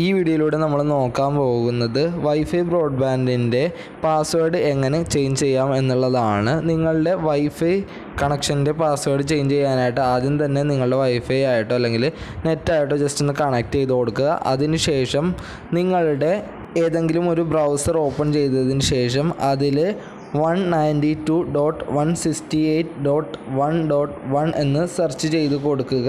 ഈ വീഡിയോയിലൂടെ നമ്മൾ നോക്കാൻ പോകുന്നത് വൈഫൈ ബ്രോഡ്ബാൻഡിന്റെ പാസ്വേഡ് എങ്ങനെ ചേഞ്ച് ചെയ്യാം എന്നുള്ളതാണ്. നിങ്ങളുടെ വൈഫൈ കണക്ഷന്റെ പാസ്വേഡ് ചേഞ്ച് ചെയ്യാനായിട്ട് ആദ്യം തന്നെ നിങ്ങളുടെ വൈഫൈ ആയിട്ടോ അല്ലെങ്കിൽ നെറ്റായിട്ടോ ജസ്റ്റ് ഒന്ന് കണക്ട് ചെയ്ത് കൊടുക്കുക. അതിനുശേഷം നിങ്ങളുടെ ഏതെങ്കിലും ഒരു ബ്രൗസർ ഓപ്പൺ ചെയ്തതിന് ശേഷം അതിൽ one ninety two dot one sixty eight dot one dot one എന്ന് സെർച്ച് ചെയ്ത് കൊടുക്കുക.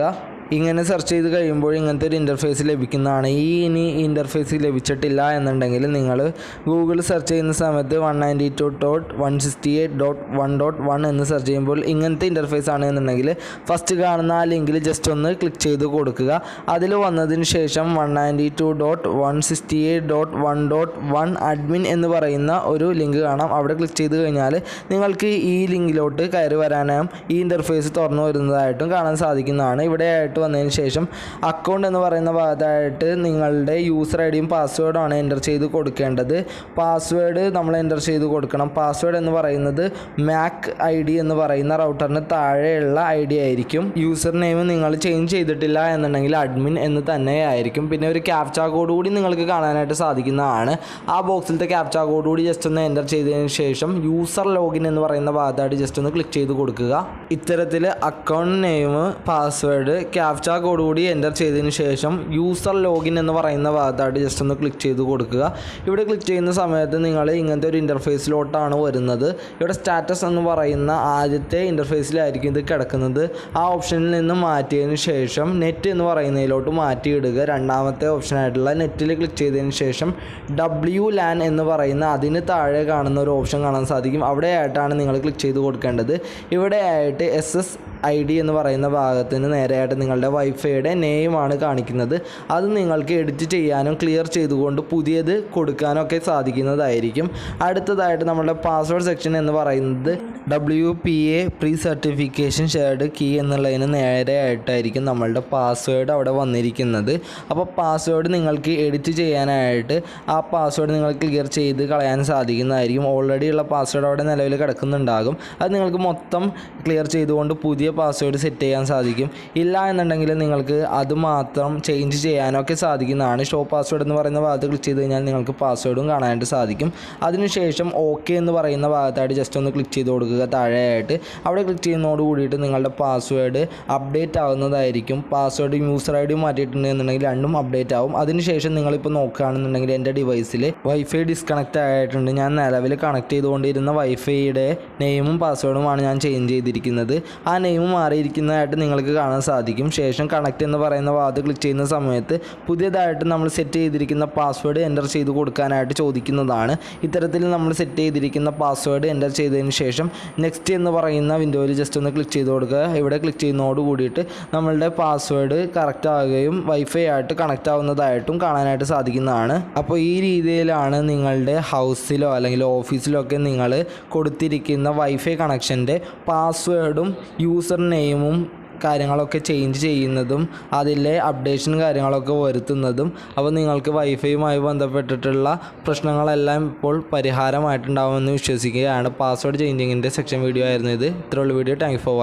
ഇങ്ങനെ സെർച്ച് ചെയ്ത് കഴിയുമ്പോൾ ഇങ്ങനത്തെ ഒരു ഇന്റർഫേസ് ലഭിക്കുന്നതാണ്. ഈ ഇനി ഇന്റർഫേസ് ലഭിച്ചിട്ടില്ല എന്നുണ്ടെങ്കിൽ നിങ്ങൾ ഗൂഗിൾ സെർച്ച് ചെയ്യുന്ന സമയത്ത് one ninety two dot one sixty eight dot one dot one എന്ന് സെർച്ച് ചെയ്യുമ്പോൾ ഇങ്ങനത്തെ ഇന്റർഫേസ് ആണ് എന്നുണ്ടെങ്കിൽ ഫസ്റ്റ് കാണുന്ന ആ ലിങ്കിൽ ജസ്റ്റ് ഒന്ന് ക്ലിക്ക് ചെയ്ത് കൊടുക്കുക. അതിൽ വന്നതിന് ശേഷം one ninety two dot one sixty eight dot one dot one admin എന്ന് പറയുന്ന ഒരു ലിങ്ക് കാണാം. അവിടെ ക്ലിക്ക് ചെയ്ത് കഴിഞ്ഞാൽ നിങ്ങൾക്ക് ഈ ലിങ്കിലോട്ട് കയറി വരാനും ഈ ഇന്റർഫേസ് തുറന്നു വരുന്നതായിട്ടും കാണാൻ സാധിക്കുന്നതാണ്. ഇവിടെ ആയിട്ട് വന്നതിന് ശേഷം അക്കൗണ്ട് എന്ന് പറയുന്ന ഭാഗത്തായിട്ട് നിങ്ങളുടെ യൂസർ ഐ ഡിയും പാസ്വേഡുമാണ് എന്റർ ചെയ്ത് കൊടുക്കേണ്ടത്. പാസ്വേഡ് നമ്മൾ എന്റർ ചെയ്ത് കൊടുക്കണം. പാസ്വേഡ് എന്ന് പറയുന്നത് മാക് ഐ ഡി എന്ന് പറയുന്ന റൗട്ടറിന് താഴെയുള്ള ഐ ഡി ആയിരിക്കും. യൂസർ നെയിം നിങ്ങൾ ചേഞ്ച് ചെയ്തിട്ടില്ല എന്നുണ്ടെങ്കിൽ അഡ്മിൻ എന്ന് തന്നെ ആയിരിക്കും പിന്നെ ഒരു ക്യാപ്ച കോഡ് കൂടി നിങ്ങൾക്ക് കാണാനായിട്ട് സാധിക്കുന്നതാണ്. ആ ബോക്സിലത്തെ ക്യാപ്ച കോഡ് കൂടി ജസ്റ്റ് ഒന്ന് എന്റർ ചെയ്തതിന് ശേഷം യൂസർ ലോഗിൻ എന്ന് പറയുന്ന ഭാഗത്തായിട്ട് ജസ്റ്റ് ഒന്ന് ക്ലിക്ക് ചെയ്ത് കൊടുക്കുക. ഇത്തരത്തിൽ account name password captcha code കൂടി എന്റർ ചെയ്തതിന് ശേഷം യൂസർ ലോഗിൻ എന്ന് പറയുന്ന ഭാഗത്തായിട്ട് ജസ്റ്റ് ഒന്ന് ക്ലിക്ക് ചെയ്ത് കൊടുക്കുക. ഇവിടെ ക്ലിക്ക് ചെയ്യുന്ന സമയത്ത് നിങ്ങൾ ഇങ്ങനത്തെ ഒരു ഇന്റർഫേസിലോട്ടാണ് വരുന്നത്. ഇവിടെ സ്റ്റാറ്റസ് എന്ന് പറയുന്ന ആദ്യത്തെ ഇന്റർഫേസിലായിരിക്കും ഇത് കിടക്കുന്നത്. ആ ഓപ്ഷനിൽ നിന്ന് മാറ്റിയതിന് ശേഷം നെറ്റ് എന്ന് പറയുന്നതിലോട്ട് മാറ്റിയിടുക. രണ്ടാമത്തെ ഓപ്ഷനായിട്ടുള്ള നെറ്റിൽ ക്ലിക്ക് ചെയ്തതിന് ശേഷം ഡബ്ല്യു ലാൻ എന്ന് പറയുന്ന അതിന് താഴെ കാണുന്ന ഒരു ഓപ്ഷൻ കാണാൻ സാധിക്കും. അവിടെയായിട്ടാണ് നിങ്ങൾ ക്ലിക്ക് ചെയ്ത് കൊടുക്കേണ്ടത്. ഇവിടെയായിട്ട് എസ് എസ് ഐ ഡി എന്ന് പറയുന്ന ഭാഗത്തിന് നേരെയായിട്ട് നിങ്ങളുടെ വൈഫൈയുടെ നെയിമാണ് കാണിക്കുന്നത്. അത് നിങ്ങൾക്ക് എഡിറ്റ് ചെയ്യാനും ക്ലിയർ ചെയ്തുകൊണ്ട് പുതിയത് കൊടുക്കാനൊക്കെ സാധിക്കുന്നതായിരിക്കും. അടുത്തതായിട്ട് നമ്മുടെ പാസ്വേഡ് സെക്ഷൻ എന്ന് പറയുന്നത് W P A pre certification shared key എന്നുള്ളതിന് നേരെയായിട്ടായിരിക്കും നമ്മളുടെ പാസ്വേഡ് അവിടെ വന്നിരിക്കുന്നത്. അപ്പോൾ പാസ്വേഡ് നിങ്ങൾക്ക് എഡിറ്റ് ചെയ്യാനായിട്ട് ആ പാസ്വേഡ് നിങ്ങൾ ക്ലിയർ ചെയ്ത് കളയാൻ സാധിക്കുന്നതായിരിക്കും. ഓൾറെഡി ഉള്ള പാസ്വേഡ് അവിടെ നിലവിൽ കിടക്കുന്നുണ്ടാകും. അത് നിങ്ങൾക്ക് മൊത്തം ക്ലിയർ ചെയ്തുകൊണ്ട് പുതിയ പാസ്വേഡ് സെറ്റ് ചെയ്യാൻ സാധിക്കും. ഇല്ല എന്നുണ്ടെങ്കിൽ നിങ്ങൾക്ക് അത് മാത്രം ചേഞ്ച് ചെയ്യാനൊക്കെ സാധിക്കുന്നതാണ്. ഷോ പാസ്വേഡ് എന്ന് പറയുന്ന ഭാഗത്ത് ക്ലിക്ക് ചെയ്ത് കഴിഞ്ഞാൽ നിങ്ങൾക്ക് പാസ്വേഡും കാണാനായിട്ട് സാധിക്കും. അതിനുശേഷം ഓക്കെ എന്ന് പറയുന്ന ഭാഗത്തായിട്ട് ജസ്റ്റ് ഒന്ന് ക്ലിക്ക് ചെയ്ത് കൊടുക്കുക താഴെയായിട്ട്. അവിടെ ക്ലിക്ക് ചെയ്യുന്നതോട് കൂടിയിട്ട് നിങ്ങളുടെ പാസ്വേഡ് അപ്ഡേറ്റ് ആവുന്നതായിരിക്കും. പാസ്വേഡ് യൂസർ ഐ ഡി മാറ്റിയിട്ടുണ്ട് എന്നുണ്ടെങ്കിൽ രണ്ടും അപ്ഡേറ്റ് ആവും. അതിനുശേഷം നിങ്ങളിപ്പോൾ നോക്കുകയാണെന്നുണ്ടെങ്കിൽ എന്റെ ഡിവൈസിൽ വൈഫൈ ഡിസ്കണക്റ്റ് ആയിട്ടുണ്ട്. ഞാൻ നിലവിൽ കണക്ട് ചെയ്തുകൊണ്ടിരുന്ന വൈഫൈയുടെ നെയിമും പാസ്വേഡുമാണ് ഞാൻ ചേഞ്ച് ചെയ്തിരിക്കുന്നത്. ആ നെയിം മാറിയിരിക്കുന്നതായിട്ട് നിങ്ങൾക്ക് കാണാൻ സാധിക്കും. ശേഷം കണക്ട് എന്ന് പറയുന്ന ഭാഗത്ത് ക്ലിക്ക് ചെയ്യുന്ന സമയത്ത് പുതിയതായിട്ട് നമ്മൾ സെറ്റ് ചെയ്തിരിക്കുന്ന പാസ്വേഡ് എന്റർ ചെയ്ത് കൊടുക്കാനായിട്ട് ചോദിക്കുന്നതാണ്. ഇത്തരത്തിൽ നമ്മൾ സെറ്റ് ചെയ്തിരിക്കുന്ന പാസ്വേഡ് എന്റർ ചെയ്തതിന് ശേഷം നെക്സ്റ്റ് എന്ന് പറയുന്ന വിൻഡോയിൽ ജസ്റ്റ് ഒന്ന് ക്ലിക്ക് ചെയ്ത് കൊടുക്കുക. ഇവിടെ ക്ലിക്ക് ചെയ്യുന്നതോട് കൂടിയിട്ട് നമ്മളുടെ പാസ്വേഡ് കറക്റ്റ് ആവുകയും വൈഫൈ ആയിട്ട് കണക്റ്റ് ആവുന്നതായിട്ടും കാണാനായിട്ട് സാധിക്കുന്നതാണ്. അപ്പോൾ ഈ രീതിയിലാണ് നിങ്ങളുടെ ഹൗസിലോ അല്ലെങ്കിൽ ഓഫീസിലോ ഒക്കെ നിങ്ങൾ കൊടുത്തിരിക്കുന്ന വൈഫൈ കണക്ഷന്റെ പാസ്വേഡും യൂസർ നെയിമും കാര്യങ്ങളൊക്കെ ചേഞ്ച് ചെയ്യുന്നതും അതിലെ അപ്ഡേഷൻ കാര്യങ്ങളൊക്കെ വരുത്തുന്നതും അപ്പോൾ നിങ്ങൾക്ക് വൈഫൈയുമായി ബന്ധപ്പെട്ടിട്ടുള്ള പ്രശ്നങ്ങളെല്ലാം ഇപ്പോൾ പരിഹാരമായിട്ടുണ്ടാവുമെന്ന് വിശ്വസിക്കുകയാണ്. പാസ്വേഡ് ചേഞ്ചിങ്ങിന്റെ സെക്ഷൻ വീഡിയോ ആയിരുന്നു ഇത്. ഇത്രയുള്ള വീഡിയോ താങ്ക് ഫോർ